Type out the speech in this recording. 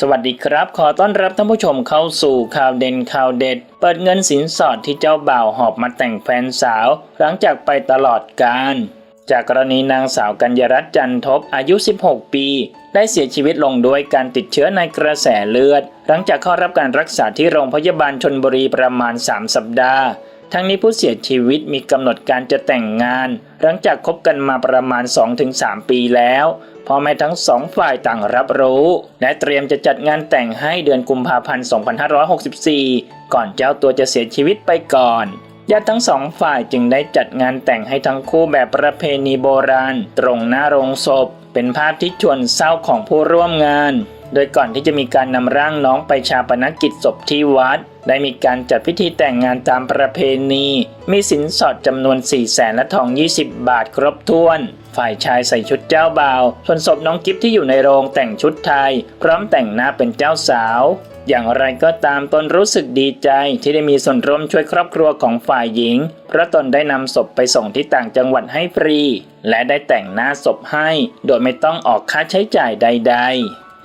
สวัสดีครับ ขอต้อนรับท่านผู้ชมเข้าสู่ข่าวเด่นข่าวเด็ด เปิดเงินสินสอดที่เจ้าบ่าวหอบมาแต่งแฟนสาว หลังจากไปตลอดการ จากกรณีนางสาวกัญญรัตน์จันทบอายุ 16 ปี ได้เสียชีวิตลงด้วยการติดเชื้อในกระแสเลือด หลังจากเข้ารับการรักษาที่โรงพยาบาลชนบุรีประมาณ 3 สัปดาห์ ทั้งนี้ผู้เสียชีวิตมีกำหนดการจะแต่งงาน หลังจากคบกันมาประมาณ 2-3 ปีแล้วพ่อแม่ทั้งสองฝ่ายต่างรับรู้ และเตรียมจะจัดงานแต่งให้เดือนกุมภาพันธ์ 2564 ก่อนเจ้าตัวจะเสียชีวิตไปก่อนญาติทั้งสองฝ่ายจึงได้จัดงานแต่งให้ทั้งคู่แบบประเพณีโบราณ ตรงหน้าโรงศพ เป็นภาพที่ชวนเศร้าของผู้ร่วมงาน โดยก่อนที่จะมีการนำร่างน้องไปชาปนกิจศพที่วัด ได้มีการจัดพิธีแต่งงานตามประเพณี มีสินสอดจำนวน 4 0 0แสนและทอง 20 บาทครบถ้วน ฝ่ายชายใส่ชุดเจ้าบ่าว ส่วนศพน้องกิฟที่อยู่ในโรงแต่งชุดไทย พร้อมแต่งหน้าเป็นเจ้าสาว อย่างไรก็ตามตนรู้สึกดีใจที่ได้มีส่วนร่วมช่วยครอบครัวของฝ่ายหญิง เพราะตนได้นำศพไปส่งที่ต่างจังหวัดให้ฟรี และได้แต่งหน้าศพให้ โดยไม่ต้องออกค่าใช้จ่ายใด ๆ